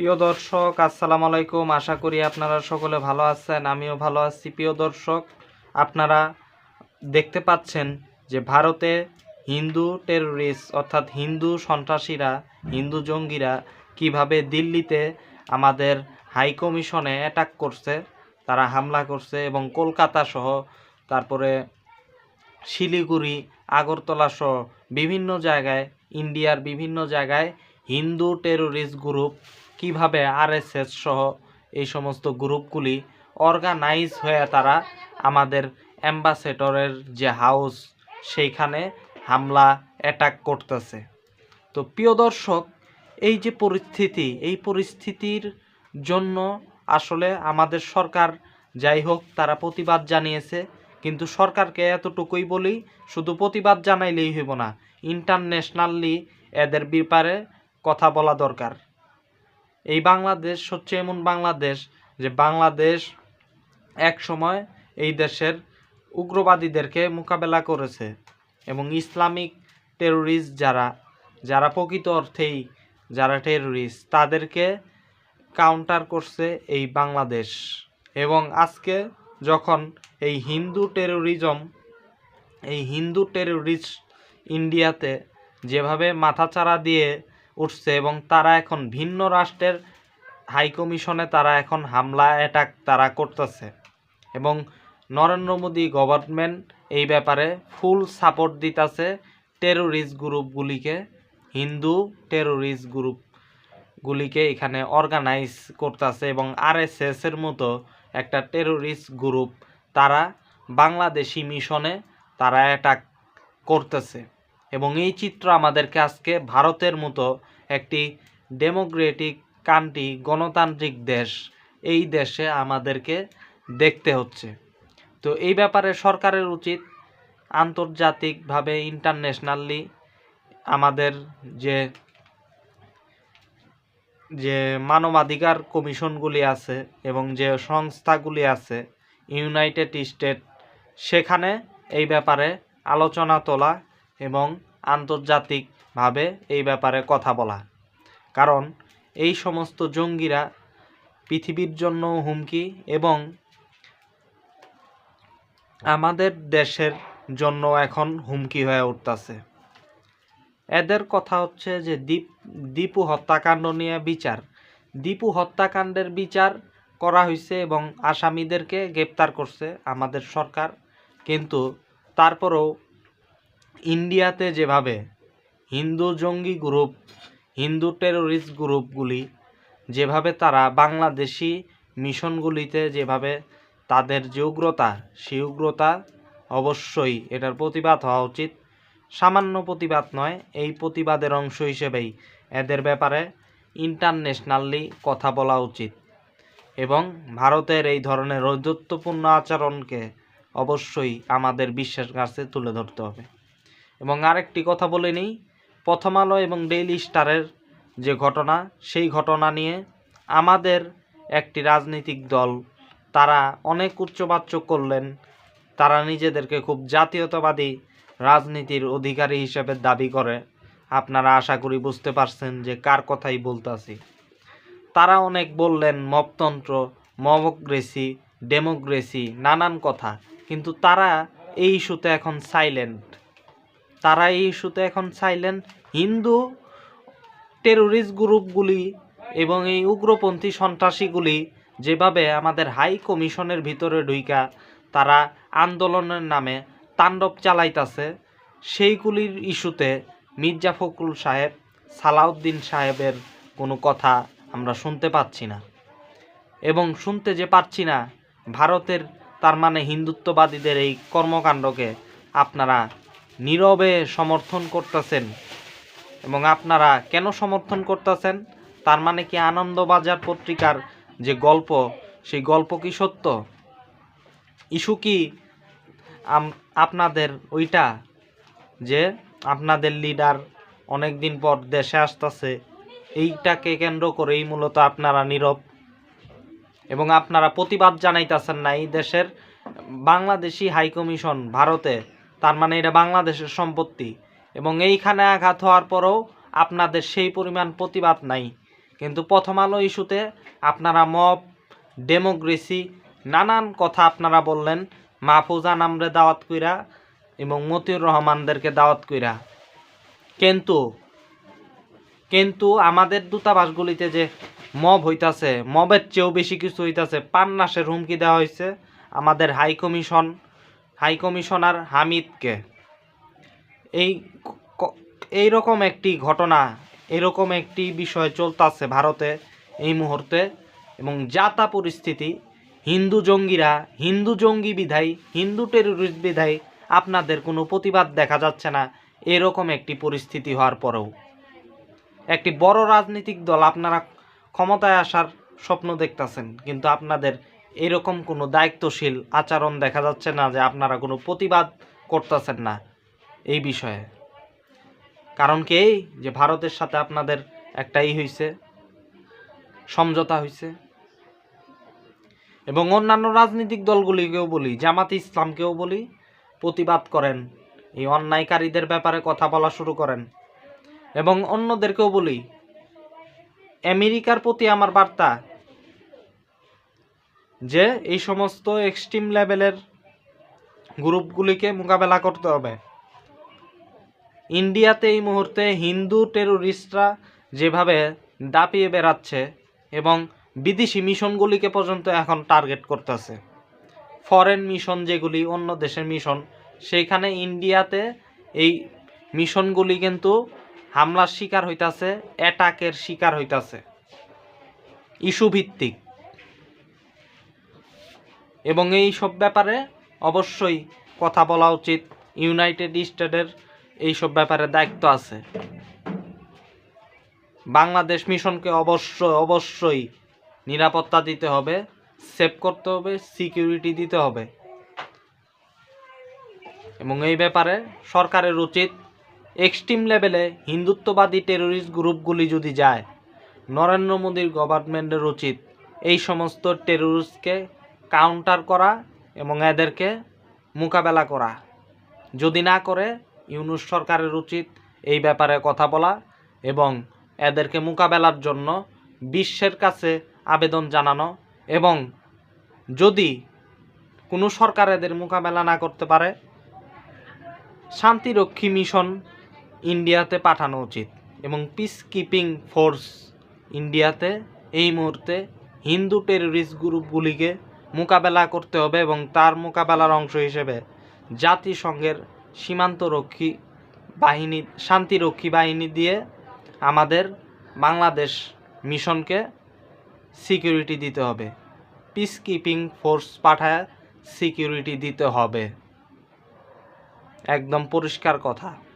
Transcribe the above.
প্রিয় দর্শক, আসসালামু আলাইকুম। আশা করি আপনারা সকলে ভালো আছেন, আমিও ভালো আছি। প্রিয় দর্শক, আপনারা দেখতে পাচ্ছেন যে ভারতে হিন্দু টেররিস্ট অর্থাৎ হিন্দু সন্ত্রাসীরা, হিন্দু জঙ্গিরা কীভাবে দিল্লিতে আমাদের হাই কমিশনে অ্যাটাক করছে, তারা হামলা করছে এবং কলকাতা সহ, তারপরে শিলিগুড়ি, আগরতলা সহ বিভিন্ন জায়গায়, ইন্ডিয়ার বিভিন্ন জায়গায় হিন্দু টেরোরিস্ট গ্রুপ কীভাবে আরএসএস সহ এই সমস্ত গ্রুপগুলি অর্গানাইজ হয়ে তারা আমাদের অ্যাম্বাসেডরের যে হাউস সেইখানে হামলা অ্যাটাক করতেছে। তো প্রিয় দর্শক, এই যে পরিস্থিতি, এই পরিস্থিতির জন্য আসলে আমাদের সরকার যাই হোক, তারা প্রতিবাদ জানিয়েছে। কিন্তু সরকারকে এতটুকুই বলি, শুধু প্রতিবাদ জানাইলেই হইব না ইন্টারন্যাশনালি এদের ব্যাপারে কথা বলা দরকার। এই বাংলাদেশ হচ্ছে এমন বাংলাদেশ যে বাংলাদেশ এক সময় এই দেশের উগ্রবাদীদেরকে মোকাবেলা করেছে এবং ইসলামিক টেরোরিস্ট যারা যারা প্রকৃত অর্থেই যারা টেরোরিস্ট তাদেরকে কাউন্টার করছে এই বাংলাদেশ। এবং আজকে যখন এই হিন্দু টেরোরিজম এই হিন্দু টেরোরিস্ট ইন্ডিয়াতে যেভাবে মাথাচাড়া দিয়ে উঠছে এবং তারা এখন ভিন্ন রাষ্ট্রের হাই কমিশনে তারা এখন হামলা অ্যাটাক তারা করতেছে। এবং নরেন্দ্র মোদী গভর্নমেন্ট এই ব্যাপারে ফুল সাপোর্ট দিতেছে টেরোরিস্ট গ্রুপগুলিকে হিন্দু টেরোরিস্ট গ্রুপগুলিকে এখানে অর্গানাইজ করতেছে এবং আরএসএস এর মতো একটা টেরোরিস্ট গ্রুপ তারা বাংলাদেশি মিশনে তারা অ্যাটাক করতেছে। এবং এই চিত্র আমাদেরকে আজকে ভারতের মতো একটি ডেমোক্রেটিক কান্ট্রি, গণতান্ত্রিক দেশ, এই দেশে আমাদেরকে দেখতে হচ্ছে। তো এই ব্যাপারে সরকারের উচিত আন্তর্জাতিকভাবে ইন্টারন্যাশনালি আমাদের যে যে মানবাধিকার কমিশনগুলি আছে এবং যে সংস্থাগুলি আছে, ইউনাইটেড স্টেট, সেখানে এই ব্যাপারে আলোচনা তোলা এবং আন্তর্জাতিকভাবে এই ব্যাপারে কথা বলা। কারণ এই সমস্ত জঙ্গিরা পৃথিবীর জন্য হুমকি এবং আমাদের দেশের জন্য এখন হুমকি হয়ে উঠতেছে। এদের কথা হচ্ছে যে দীপ, দীপু হত্যাকাণ্ড নিয়ে বিচার। দীপু হত্যাকাণ্ডের বিচার করা হয়েছে এবং আসামিদেরকে গ্রেপ্তার করছে আমাদের সরকার। কিন্তু তারপরেও ইন্ডিয়াতে যেভাবে হিন্দু জঙ্গি গ্রুপ, হিন্দু টেরোরিস্ট গ্রুপগুলি যেভাবে তারা বাংলাদেশি মিশনগুলিতে যেভাবে তাদের যে উগ্রতা, সেই উগ্রতা অবশ্যই এটার প্রতিবাদ হওয়া উচিত। সামান্য প্রতিবাদ নয়, এই প্রতিবাদের অংশ হিসেবেই এদের ব্যাপারে ইন্টারন্যাশনালি কথা বলা উচিত এবং ভারতের এই ধরনের ঔদ্ধত্যপূর্ণ আচরণকে অবশ্যই আমাদের বিশ্বের কাছে তুলে ধরতে হবে। এবং আরেকটি কথা বলে নিই। প্রথম আলো এবং ডেইলি স্টারের যে ঘটনা, সেই ঘটনা নিয়ে আমাদের একটি রাজনৈতিক দল, তারা অনেক উচ্চবাচ্য করলেন। তারা নিজেদেরকে খুব জাতীয়তাবাদী রাজনীতির অধিকারী হিসেবে দাবি করে। আপনারা আশা করি বুঝতে পারছেন যে কার কথাই বলতাছি তারা অনেক বললেন, মপতন্ত্র মবক্রেসি ডেমোক্রেসি, নানান কথা। কিন্তু তারা এই ইস্যুতে এখন সাইলেন্ট তারা এই ইস্যুতে এখন চাইলেন হিন্দু টেরোরিস্ট গ্রুপগুলি এবং এই উগ্রপন্থী সন্ত্রাসীগুলি যেভাবে আমাদের হাই কমিশনের ভিতরে ঢুইকা তারা আন্দোলনের নামে তাণ্ডব চালাইতাছে, সেইগুলির ইস্যুতে মির্জা ফখরুল সাহেব, সালাউদ্দিন সাহেবের কোনো কথা আমরা শুনতে পাচ্ছি না। এবং শুনতে যে পাচ্ছি না, ভারতের তার মানে হিন্দুত্ববাদীদের এই কর্মকাণ্ডকে আপনারা নীরবে সমর্থন করতেছেন। এবং আপনারা কেন সমর্থন করতেছেন? তার মানে কি আনন্দবাজার পত্রিকার যে গল্প, সেই গল্প কি সত্য? ইস্যু কি আপনাদের ওইটা? যে আপনাদের লিডার অনেক দিন পর দেশে আসতেছে, এইটাকে কেন্দ্র করেই মূলত আপনারা নীরব। এবং আপনারা প্রতিবাদ জানাইতেছেন না এই দেশের বাংলাদেশি হাইকমিশন ভারতে। তার মানে এটা বাংলাদেশের সম্পত্তি। এবং এইখানে আঘাত হওয়ার পরেও আপনাদের সেই পরিমাণ প্রতিবাদ নাই। কিন্তু প্রথম আলো ইস্যুতে আপনারা মব, ডেমোক্রেসি, নানান কথা আপনারা বললেন, মাহফুজা নামরে দাওয়াত কইরা এবং মতিউর রহমানদেরকে দাওয়াত কইরা। কিন্তু কিন্তু আমাদের দূতাবাসগুলিতে যে মব হইতাছে, মবের চেয়েও বেশি কিছু হইতাছে, পান্নাসের হুমকি দেওয়া হয়েছে আমাদের হাই কমিশন হাই কমিশনার হামিদকে। এই ক- এইরকম একটি ঘটনা, এরকম একটি বিষয় চলতেছে ভারতে এই মুহূর্তে এবং যাতা পরিস্থিতি, হিন্দু জঙ্গিরা, হিন্দু জঙ্গি বিধায়, হিন্দু টেরোরিস্ট বিধায়, আপনাদের কোনো প্রতিবাদ দেখা যাচ্ছে না, এরকম একটি পরিস্থিতি হওয়ার পরেও। একটি বড় রাজনৈতিক দল আপনারা ক্ষমতায় আসার স্বপ্ন দেখতাছেন, কিন্তু আপনাদের এরকম কোনো দায়িত্বশীল আচরণ দেখা যাচ্ছে না যে আপনারা কোনো প্রতিবাদ করতেছেন না এই বিষয়ে। কারণ কি এই যে ভারতের সাথে আপনাদের একটাই হয়েছে সমঝোতা হয়েছে এবং অন্যান্য রাজনৈতিক দলগুলিকেও বলি, জামাত ইসলামকেও বলি, প্রতিবাদ করেন, এই অন্যায়কারীদের ব্যাপারে কথা বলা শুরু করেন। এবং অন্যদেরকেও বলি, আমেরিকার প্রতি আমার বার্তা যে এই সমস্ত এক্সট্রিম লেভেলের গ্রুপগুলিকে মোকাবেলা করতে হবে। ইন্ডিয়াতে এই মুহূর্তে হিন্দু টেরোরিস্টরা যেভাবে দাপিয়ে বেড়াচ্ছে এবং বিদেশি মিশনগুলিকে পর্যন্ত এখন টার্গেট করতেছে। ফরেন মিশন যেগুলি, অন্য দেশের মিশন সেইখানে ইন্ডিয়াতে এই মিশনগুলি কিন্তু হামলার শিকার হইতাছে অ্যাটাকের শিকার হইতাছে। ইস্যু ভিত্তিক। এবং এই সব ব্যাপারে অবশ্যই কথা বলা উচিত। ইউনাইটেড স্টেটের এই সব ব্যাপারে দায়িত্ব আছে। বাংলাদেশ মিশনকে অবশ্যই অবশ্যই নিরাপত্তা দিতে হবে, সেভ করতে হবে, সিকিউরিটি দিতে হবে। এবং এই ব্যাপারে সরকারের উচিত এক্সট্রিম লেভেলে হিন্দুত্ববাদী টেরোরিস্ট গ্রুপগুলি যদি যায়, নরেন্দ্র মোদীর গভর্নমেন্টের উচিত এই সমস্ত টেরোরিস্টকে কাউন্টার করা এবং এদেরকে মোকাবেলা করা। যদি না করে, ইউনুস সরকারের উচিত এই ব্যাপারে কথা বলা এবং এদেরকে মোকাবেলার জন্য বিশ্বের কাছে আবেদন জানানো এবং যদি কোনো সরকার এদের মোকাবেলা না করতে পারে, শান্তিরক্ষী মিশন ইন্ডিয়াতে পাঠানো উচিত এবং পিস কিপিং ফোর্স ইন্ডিয়াতে এই মুহূর্তে হিন্দু টেররিস্ট গ্রুপগুলিকে মোকাবেলা করতে হবে এবং তার মোকাবেলার অংশ হিসেবে জাতিসংঘের সীমান্তরক্ষী বাহিনী, শান্তিরক্ষী বাহিনী দিয়ে আমাদের বাংলাদেশ মিশনকে সিকিউরিটি দিতে হবে। পিস কিপিং ফোর্স পাঠায় সিকিউরিটি দিতে হবে। একদম পরিষ্কার কথা।